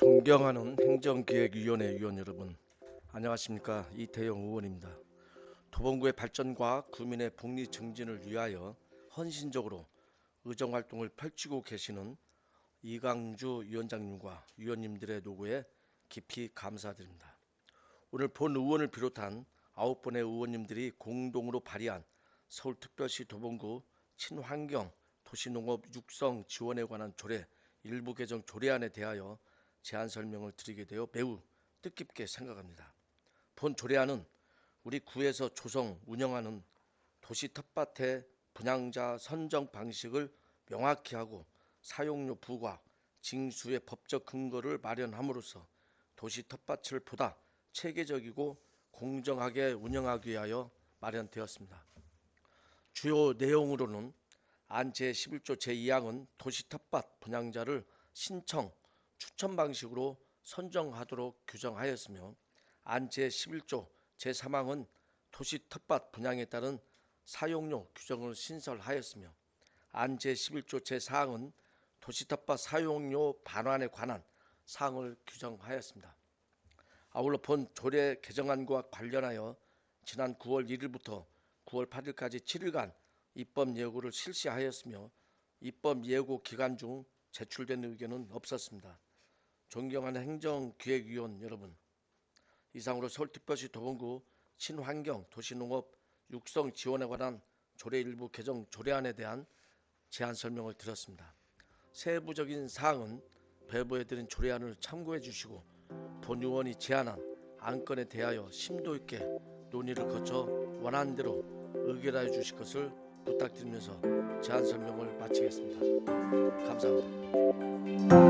존경하는 행정기획위원회 위원 여러분, 안녕하십니까 이태영 의원입니다. 도봉구의 발전과 구민의 복리 증진을 위하여 헌신적으로 의정 활동을 펼치고 계시는 이강주 위원장님과 위원님들의 노고에 깊이 감사드립니다. 오늘 본 의원을 비롯한 아홉 분의 의원님들이 공동으로 발의한 서울특별시 도봉구 친환경 도시농업 육성 지원에 관한 조례 일부 개정 조례안에 대하여 제안 설명을 드리게 되어 매우 뜻깊게 생각합니다. 본 조례안은 우리 구에서 조성 운영하는 도시 텃밭의 분양자 선정 방식을 명확히 하고 사용료 부과 징수의 법적 근거를 마련함으로써 도시 텃밭을 보다 체계적이고 공정하게 운영하기 위하여 마련되었습니다. 주요 내용으로는 안 제11조 제2항은 도시 텃밭 분양자를 신청, 추천 방식으로 선정하도록 규정하였으며 안 제11조 제3항은 도시 텃밭 분양에 따른 사용료 규정을 신설하였으며 안 제11조 제4항은 도시 텃밭 사용료 반환에 관한 사항을 규정하였습니다. 아울러 본 조례 개정안과 관련하여 지난 9월 1일부터 9월 8일까지 7일간 입법 예고를 실시하였으며 입법 예고 기간 중 제출된 의견은 없었습니다. 존경하는 행정기획위원 여러분, 이상으로 서울특별시 도봉구 친환경 도시농업 육성 지원에 관한 조례 일부 개정 조례안에 대한 제안 설명을 드렸습니다. 세부적인 사항은 배부해드린 조례안을 참고해 주시고 본 의원이 제안한 안건에 대하여 심도 있게 논의를 거쳐 원하는 대로 의결하여 주실 것을 부탁드리면서 제안 설명을 마치겠습니다. 감사합니다.